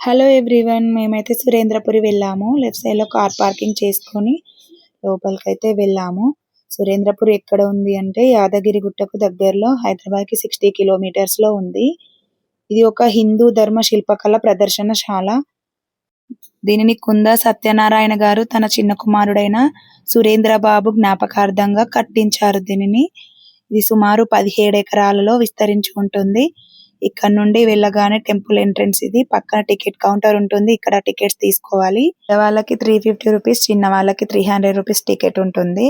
Hello everyone మేమైతే సురేంద్రపురి వెళ్ళాము. Left సైడ్లో కార్ పార్కింగ్ చేసుకొని లోపలికైతే వెళ్ళాము. సురేంద్రపురి ఎక్కడ ఉంది అంటే యాదగిరి గుట్టకు దగ్గరలో హైదరాబాద్కి సిక్స్టీ కిలోమీటర్స్లో ఉంది. ఇది ఒక హిందూ ధర్మ శిల్పకళ ప్రదర్శనశాల. దీనిని కుంద సత్యనారాయణ గారు తన చిన్న కుమారుడైన సురేంద్ర బాబు జ్ఞాపకార్థంగా కట్టించారు దీనిని. ఇది సుమారు పదిహేడు ఎకరాలలో విస్తరించి ఉంటుంది. ఇక్కడ నుండి వెళ్ళగానే టెంపుల్ ఎంట్రన్స్ ఇది. పక్కన టికెట్ కౌంటర్ ఉంటుంది. ఇక్కడ టికెట్స్ తీసుకోవాలి. పెద్దవాళ్ళకి త్రీ ఫిఫ్టీ రూపీస్ చిన్న వాళ్ళకి త్రీ హండ్రెడ్ రూపీస్ టికెట్ ఉంటుంది.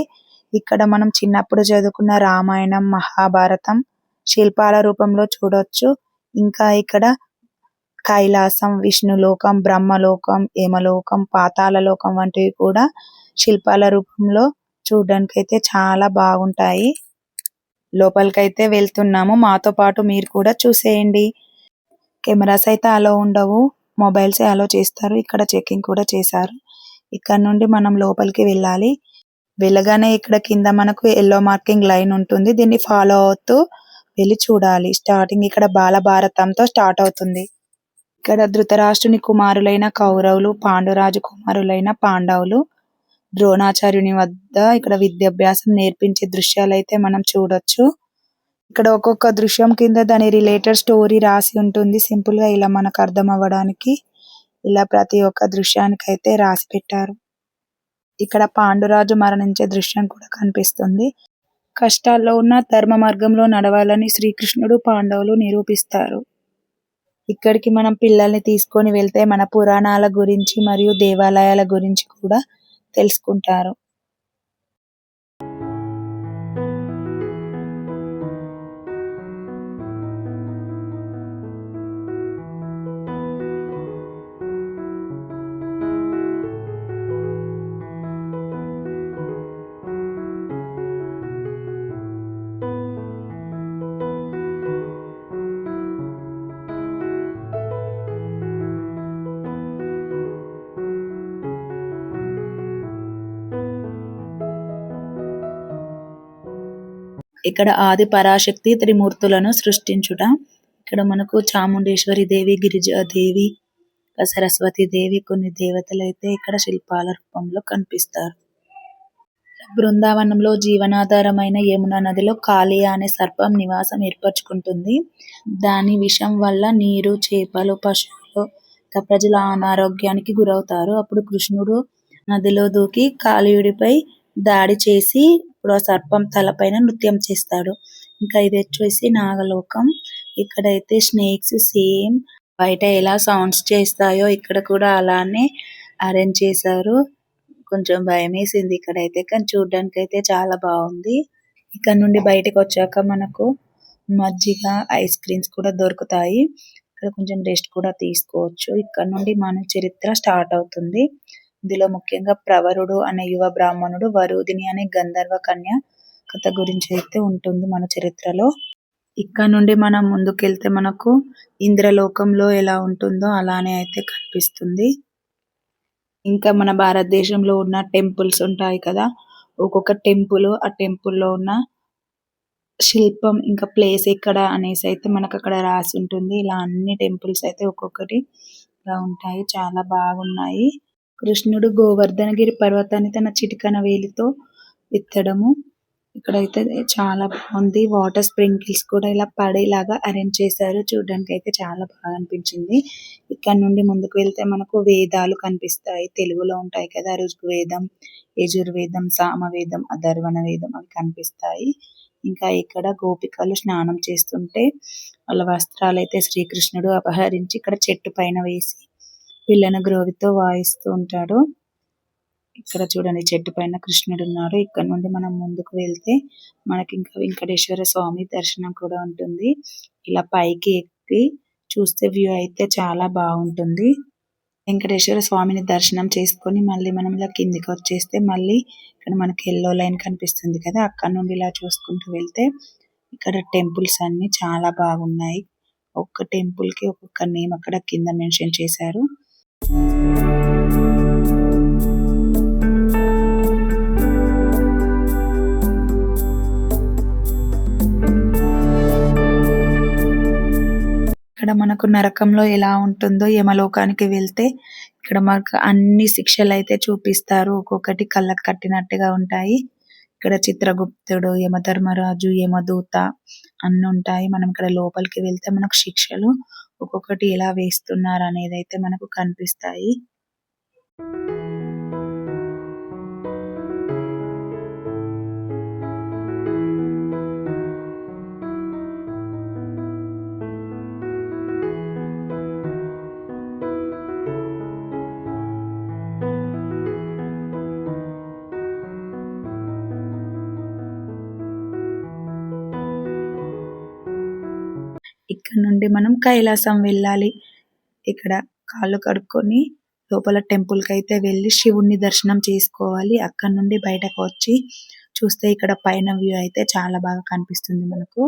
ఇక్కడ మనం చిన్నప్పుడు చదువుకున్న రామాయణం మహాభారతం శిల్పాల రూపంలో చూడొచ్చు. ఇంకా ఇక్కడ కైలాసం విష్ణులోకం బ్రహ్మలోకం యమలోకం పాతాళలోకం వంటివి కూడా శిల్పాల రూపంలో చూడడానికి అయితే చాలా బాగుంటాయి. లోపలికైతే వెళ్తున్నాము. మాతో పాటు మీరు కూడా చూసేయండి. కెమెరాస్ అయితే అలో ఉండవు. మొబైల్స్ అలో చేస్తారు. ఇక్కడ చెకింగ్ కూడా చేశారు. ఇక్కడ నుండి మనం లోపలికి వెళ్ళాలి. వెళ్ళగానే ఇక్కడ కింద మనకు ఎల్లో మార్కింగ్ లైన్ ఉంటుంది. దీన్ని ఫాలో అవుతూ వెళ్ళి చూడాలి. స్టార్టింగ్ ఇక్కడ బాలభారతంతో స్టార్ట్ అవుతుంది. ఇక్కడ ధృతరాష్ట్రుని కుమారులైన కౌరవులు పాండురాజు కుమారులైన పాండవులు ద్రోణాచార్యుని వద్ద ఇక్కడ విద్యాభ్యాసం నేర్పించే దృశ్యాలు అయితే మనం చూడొచ్చు. ఇక్కడ ఒక్కొక్క దృశ్యం కింద దాని రిలేటెడ్ స్టోరీ రాసి ఉంటుంది. సింపుల్గా ఇలా మనకు అర్థం అవ్వడానికి ఇలా ప్రతి ఒక్క దృశ్యానికి అయితే రాసి పెట్టారు. ఇక్కడ పాండురాజు మరణించే దృశ్యం కూడా కనిపిస్తుంది. కష్టాల్లో ఉన్న ధర్మ మార్గంలో నడవాలని శ్రీకృష్ణుడు పాండవులు నిరూపిస్తారు. ఇక్కడికి మనం పిల్లల్ని తీసుకొని వెళ్తే మన పురాణాల గురించి మరియు దేవాలయాల గురించి కూడా తెలుసుకుంటారు. ఇక్కడ ఆది పరాశక్తి త్రిమూర్తులను సృష్టించుట. ఇక్కడ మనకు చాముండేశ్వరి దేవి గిరిజా దేవి సరస్వతి దేవి కొన్ని దేవతలు అయితే ఇక్కడ శిల్పాల రూపంలో కనిపిస్తారు. బృందావనంలో జీవనాధారమైన యమున నదిలో కాళియా అనే సర్పం నివాసం ఏర్పరచుకుంటుంది. దాని విషం వల్ల నీరు చేపలు పశువులు ప్రజల అనారోగ్యానికి గురవుతారు. అప్పుడు కృష్ణుడు నదిలో దూకి కాళీయుడిపై దాడి చేసి ఇప్పుడు ఆ సర్పం తలపైన నృత్యం చేస్తాడు. ఇంకా ఇది వచ్చేసి నాగలోకం. ఇక్కడైతే స్నేక్స్ సేమ్. బయట ఎలా సౌండ్స్ చేస్తాయో ఇక్కడ కూడా అలానే అరేంజ్ చేశారు. కొంచెం భయమేసింది ఇక్కడైతే కానీ చూడడానికి అయితే చాలా బాగుంది. ఇక్కడ నుండి బయటకు వచ్చాక మనకు మజ్జిగ ఐస్ క్రీమ్స్ కూడా దొరుకుతాయి. ఇక్కడ కొంచెం రెస్ట్ కూడా తీసుకోవచ్చు. ఇక్కడ నుండి మన చరిత్ర స్టార్ట్ అవుతుంది. ఇందులో ముఖ్యంగా ప్రవరుడు అనే యువ బ్రాహ్మణుడు వరూధిని అనే గంధర్వ కన్య కథ గురించి అయితే ఉంటుంది మన చరిత్రలో. ఇక్కడ నుండి మనం ముందుకెళ్తే మనకు ఇంద్రలోకంలో ఎలా ఉంటుందో అలానే అయితే కనిపిస్తుంది. ఇంకా మన భారతదేశంలో ఉన్న టెంపుల్స్ ఉంటాయి కదా ఒక్కొక్క టెంపుల్ ఆ టెంపుల్లో ఉన్న శిల్పం ఇంకా ప్లేస్ ఎక్కడ అనేసి అయితే మనకు అక్కడ రాసి ఉంటుంది. ఇలా అన్ని టెంపుల్స్ అయితే ఒక్కొక్కటి ఇలా ఉంటాయి చాలా బాగున్నాయి. కృష్ణుడు గోవర్ధనగిరి పర్వతాన్ని తన చిటికన వేలితో ఎత్తడము. ఇక్కడైతే చాలా బాగుంది. వాటర్ స్ప్రింకిల్స్ కూడా ఇలా పడేలాగా అరేంజ్ చేశారు. చూడడానికి అయితే చాలా బాగా అనిపించింది. ఇక్కడ నుండి ముందుకు వెళ్తే మనకు వేదాలు కనిపిస్తాయి. తెలుగులో ఉంటాయి కదా. ఋగ్వేదం యజుర్వేదం సామవేదం అధర్వణ వేదం అవి కనిపిస్తాయి. ఇంకా ఇక్కడ గోపికలు స్నానం చేస్తుంటే వాళ్ళ వస్త్రాలు అయితే శ్రీకృష్ణుడు అపహరించి ఇక్కడ చెట్టు పైన వేసి పిల్లను గ్రోవితో వాయిస్తూ ఉంటాడు. ఇక్కడ చూడండి చెట్టు పైన కృష్ణుడు ఉన్నాడు. ఇక్కడ నుండి మనం ముందుకు వెళ్తే మనకి ఇంకా వెంకటేశ్వర స్వామి దర్శనం కూడా ఉంటుంది. ఇలా పైకి ఎక్కి చూస్తే వ్యూ అయితే చాలా బాగుంటుంది. వెంకటేశ్వర స్వామిని దర్శనం చేసుకొని మళ్ళీ మనం ఇలా కిందికి వచ్చేస్తే మళ్ళీ ఇక్కడ మనకి ఎల్లో లైన్ కనిపిస్తుంది కదా అక్కడ నుండి ఇలా చూసుకుంటూ వెళ్తే ఇక్కడ టెంపుల్స్ అన్ని చాలా బాగున్నాయి. ఒక్క టెంపుల్కి ఒక్కొక్క నేమ్ అక్కడ కింద మెన్షన్ చేశారు. ఇక్కడ మనకు నరకంలో ఎలా ఉంటుందో యమలోకానికి వెళ్తే ఇక్కడ మనకు అన్ని శిక్షలు అయితే చూపిస్తారు. ఒక్కొక్కటి కళ్ళకు కట్టినట్టుగా ఉంటాయి. ఇక్కడ చిత్రగుప్తుడు యమధర్మరాజు యమదూత అన్ని ఉంటాయి. మనం ఇక్కడ లోపలికి వెళ్తే మనకు శిక్షలు ఒక్కొక్కటి ఎలా వేస్తున్నారు అనేది అయితే మనకు కనిపిస్తాయి. ఇక్కడ నుండి మనం కైలాసం వెళ్ళాలి. ఇక్కడ కాళ్ళు కడుక్కొని లోపల టెంపుల్కి అయితే వెళ్ళి శివుని దర్శనం చేసుకోవాలి. అక్కడ నుండి బయటకు వచ్చి చూస్తే ఇక్కడ పైన వ్యూ అయితే చాలా బాగా కనిపిస్తుంది మనకు.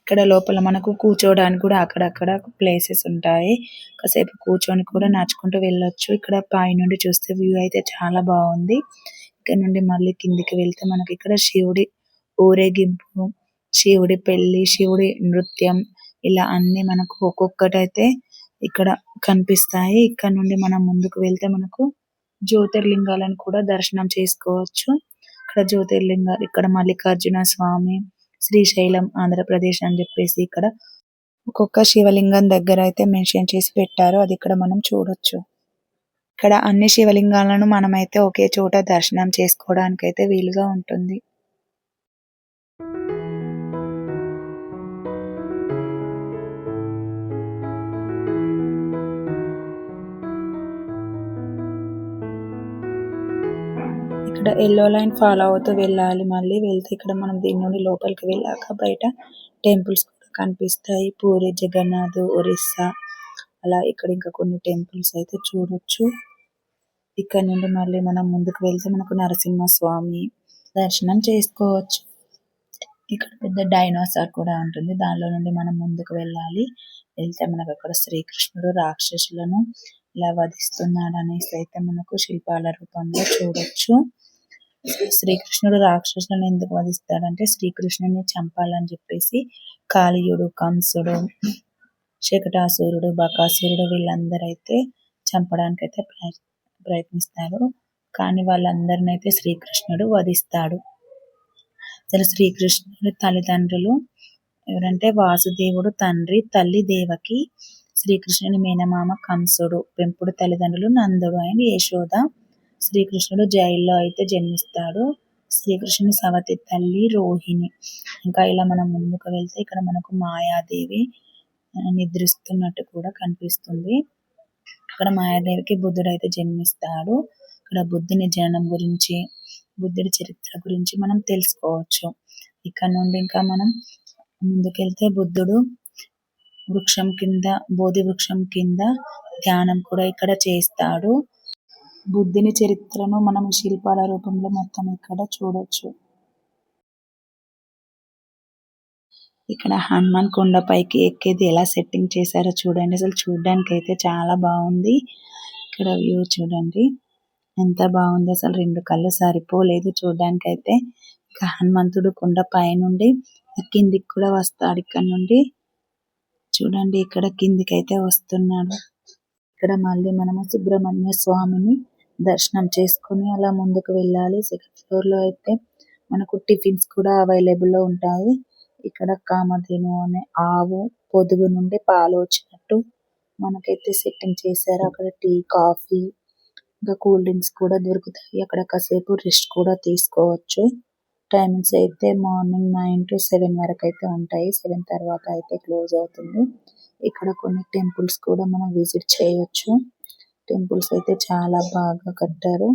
ఇక్కడ లోపల మనకు కూర్చోవడానికి కూడా అక్కడక్కడ ప్లేసెస్ ఉంటాయి. కాసేపు కూర్చొని కూడా నడుచుకుంటూ వెళ్ళొచ్చు. ఇక్కడ పైనుండి చూస్తే వ్యూ అయితే చాలా బాగుంది. ఇక్కడ నుండి మళ్ళీ కిందికి వెళ్తే మనకి ఇక్కడ శివుడి ఊరేగింపు శివుడి పెళ్ళి శివుడి నృత్యం ఇలా అన్ని మనకు ఒక్కొక్కటి అయితే ఇక్కడ కనిపిస్తాయి. ఇక్కడ నుండి మనం ముందుకు వెళ్తే మనకు జ్యోతిర్లింగాలను కూడా దర్శనం చేసుకోవచ్చు. ఇక్కడ జ్యోతిర్లింగాలు ఇక్కడ మల్లికార్జున స్వామి శ్రీశైలం ఆంధ్రప్రదేశ్ అని చెప్పేసి ఇక్కడ ఒక్కొక్క శివలింగం దగ్గర అయితే మెన్షన్ చేసి పెట్టారు. అది ఇక్కడ మనం చూడొచ్చు. ఇక్కడ అన్ని శివలింగాలను మనమైతే ఒకే చోట దర్శనం చేసుకోవడానికి అయితే వీలుగా ఉంటుంది. ఇక్కడ ఎల్లో లైన్ ఫాలో అవుతూ వెళ్ళాలి. మళ్ళీ వెళ్తే ఇక్కడ మనం దీని నుండి లోపలికి వెళ్ళాక బయట టెంపుల్స్ కూడా కనిపిస్తాయి. పూరి జగన్నాథ్ ఒరిస్సా. అలా ఇక్కడ ఇంకా కొన్ని టెంపుల్స్ అయితే చూడొచ్చు. ఇక్కడ నుండి మళ్ళీ మనం ముందుకు వెళ్తే మనకు నరసింహ స్వామి దర్శనం చేసుకోవచ్చు. ఇక్కడ పెద్ద డైనోసార్ కూడా ఉంటుంది. దానిలో నుండి మనం ముందుకు వెళ్ళాలి. వెళ్తే మనకు అక్కడ శ్రీకృష్ణుడు రాక్షసులను ఇలా వధిస్తున్నాడు అనేసి అయితే మనకు శిల్పాల రూపంలో చూడొచ్చు. శ్రీకృష్ణుడు రాక్షసులను ఎందుకు వధిస్తాడంటే శ్రీకృష్ణుని చంపాలని చెప్పేసి కాళీయుడు కంసుడు శకటాసురుడు బకాసురుడు వీళ్ళందరూ అయితే చంపడానికి అయితే ప్రయత్నిస్తారు. కానీ వాళ్ళందరిని అయితే శ్రీకృష్ణుడు వధిస్తాడు. అసలు శ్రీకృష్ణుడి తల్లిదండ్రులు ఎవరంటే వాసుదేవుడు తండ్రి తల్లి దేవకి శ్రీకృష్ణుని మేనమామ కంసుడు పెంపుడు తల్లిదండ్రులు నందుడు అండ్ యశోద శ్రీకృష్ణుడు జైల్లో అయితే జన్మిస్తాడు. శ్రీకృష్ణుని సవతి తల్లి రోహిణి. ఇంకా ఇలా మనం ముందుకు వెళ్తే ఇక్కడ మనకు మాయాదేవి నిద్రిస్తున్నట్టు కూడా కనిపిస్తుంది. ఇక్కడ మాయాదేవికి బుద్ధుడు అయితే జన్మిస్తాడు. ఇక్కడ బుద్ధుని జననం గురించి బుద్ధుడి చరిత్ర గురించి మనం తెలుసుకోవచ్చు. ఇక్కడ నుండి ఇంకా మనం ముందుకెళ్తే బుద్ధుడు వృక్షం కింద బోధి వృక్షం కింద ధ్యానం కూడా ఇక్కడ చేస్తాడు. బుద్ధుని చరిత్రను మనం శిల్పాల రూపంలో మొత్తం ఇక్కడ చూడొచ్చు. ఇక్కడ హనుమాన్ కొండ పైకి ఎక్కేది ఎలా సెట్టింగ్ చేశారో చూడండి. అసలు చూడడానికి అయితే చాలా బాగుంది. ఇక్కడ వ్యూ చూడండి. ఎంత బాగుంది. అసలు రెండు కళ్ళు సరిపోలేదు చూడడానికి అయితే ఇంకా హనుమంతుడు కొండ పైనుండి కిందికి కూడా వస్తాడు ఇక్కడ నుండి. చూడండి ఇక్కడ కిందికి అయితే వస్తున్నాడు. ఇక్కడ మళ్ళీ మనము సుబ్రహ్మణ్య స్వామిని దర్శనం చేసుకొని అలా ముందుకు వెళ్ళాలి. సెకండ్ ఫ్లోర్లో అయితే మనకు టిఫిన్స్ కూడా అవైలబుల్లో ఉంటాయి. ఇక్కడ కామధేను అనే ఆవు పొదుగు నుండి పాలు వచ్చినట్టు మనకైతే సెట్టింగ్ చేశారు. అక్కడ టీ కాఫీ ఇంకా కూల్ డ్రింక్స్ కూడా దొరుకుతాయి. అక్కడ కాసేపు రెస్ట్ కూడా తీసుకోవచ్చు. టైమింగ్స్ అయితే మార్నింగ్ నైన్ టు సెవెన్ వరకు అయితే ఉంటాయి. సెవెన్ తర్వాత అయితే క్లోజ్ అవుతుంది. ఇక్కడ కొన్ని టెంపుల్స్ కూడా మనం విజిట్ చేయొచ్చు. టెంపుల్స్ అయితే చాలా బాగా కట్టారు.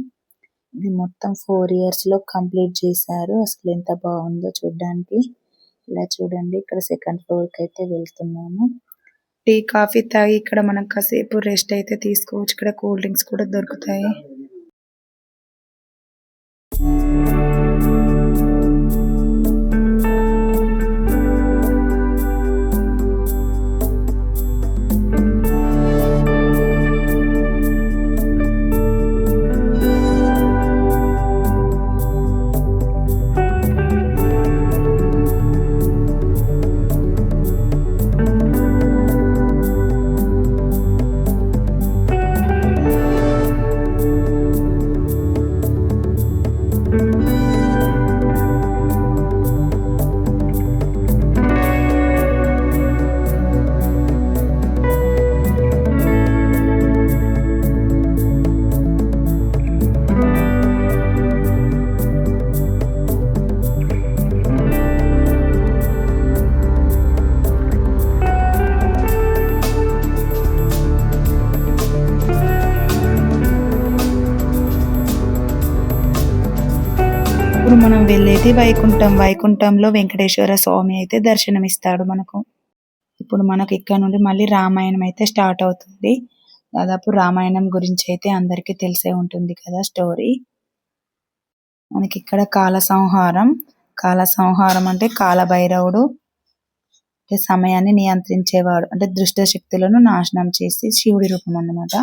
ఇది మొత్తం ఫోర్ ఇయర్స్లో కంప్లీట్ చేశారు. అసలు ఎంత బాగుందో చూడ్డానికి. ఇలా చూడండి ఇక్కడ సెకండ్ ఫ్లోర్కి అయితే వెళ్తున్నాము. టీ కాఫీ తాగి ఇక్కడ మనం కాసేపు రెస్ట్ అయితే తీసుకోవచ్చు. ఇక్కడ కూల్ డ్రింక్స్ కూడా దొరుకుతాయి. తిరుపతి వైకుంఠం వైకుంఠంలో వెంకటేశ్వర స్వామి అయితే దర్శనమిస్తాడు మనకు. ఇప్పుడు మనకు ఇక్కడ నుండి మళ్ళీ రామాయణం అయితే స్టార్ట్ అవుతుంది. దాదాపు రామాయణం గురించి అయితే అందరికీ తెలిసే ఉంటుంది కదా స్టోరీ. మనకి ఇక్కడ కాల సంహారం కాల సంహారం అంటే కాలభైరవుడు అంటే సమయాన్ని నియంత్రించేవాడు. అంటే దుష్ట శక్తులను నాశనం చేసి శివుడి రూపం అన్నమాట.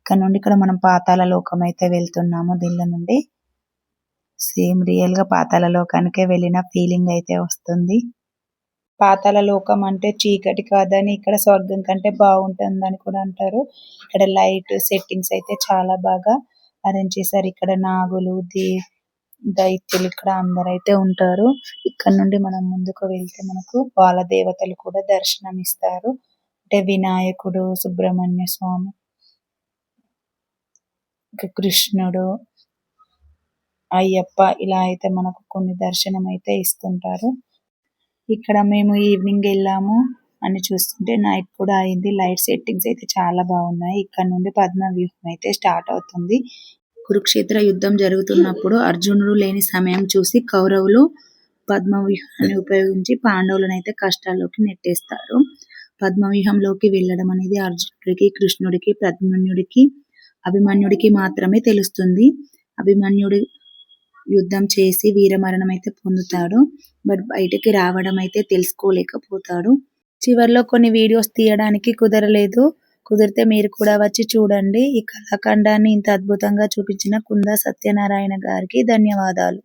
ఇక్కడ నుండి ఇక్కడ మనం పాతాల లోకం అయితే వెళ్తున్నాము దీళ్ళ నుండి. సేమ్ రియల్గా పాతాల లోకానికే వెళ్ళిన ఫీలింగ్ అయితే వస్తుంది. పాతాల లోకం అంటే చీకటి కాదని ఇక్కడ స్వర్గం కంటే బాగుంటుందని కూడా అంటారు. ఇక్కడ లైట్ సెట్టింగ్స్ అయితే చాలా బాగా అరేంజ్ చేశారు. ఇక్కడ నాగులు దే దైత్యులు ఇక్కడ అందరైతే ఉంటారు. ఇక్కడ నుండి మనం ముందుకు వెళ్తే మనకు వాళ్ళ దేవతలు కూడా దర్శనం ఇస్తారు అంటే వినాయకుడు సుబ్రహ్మణ్య స్వామి కృష్ణుడు అయ్యప్ప ఇలా అయితే మనకు కొన్ని దర్శనం అయితే ఇస్తుంటారు. ఇక్కడ మేము ఈవినింగ్ వెళ్ళాము అని చూస్తుంటే నైట్ కూడా అయింది. లైట్ సెట్టింగ్స్ అయితే చాలా బాగున్నాయి. ఇక్కడ నుండి పద్మ వ్యూహం అయితే స్టార్ట్ అవుతుంది. కురుక్షేత్ర యుద్ధం జరుగుతున్నప్పుడు అర్జునుడు లేని సమయం చూసి కౌరవులు పద్మ వ్యూహాన్ని ఉపయోగించి పాండవులను అయితే కష్టాల్లోకి నెట్టేస్తారు. పద్మ వ్యూహంలోకి వెళ్ళడం అనేది అర్జునుడికి కృష్ణుడికి ప్రద్యుమ్నుడికి అభిమన్యుడికి మాత్రమే తెలుస్తుంది. అభిమన్యుడు యుద్ధం చేసి వీరమరణం అయితే పొందుతాడు. బట్ బయటికి రావడం అయితే తెలుసుకోలేకపోతాడు. చివరిలో కొన్ని వీడియోస్ తీయడానికి కుదరలేదు. కుదిరితే మీరు కూడా వచ్చి చూడండి. ఈ కళాఖండాన్ని ఇంత అద్భుతంగా చూపించిన కుంద సత్యనారాయణ గారికి ధన్యవాదాలు.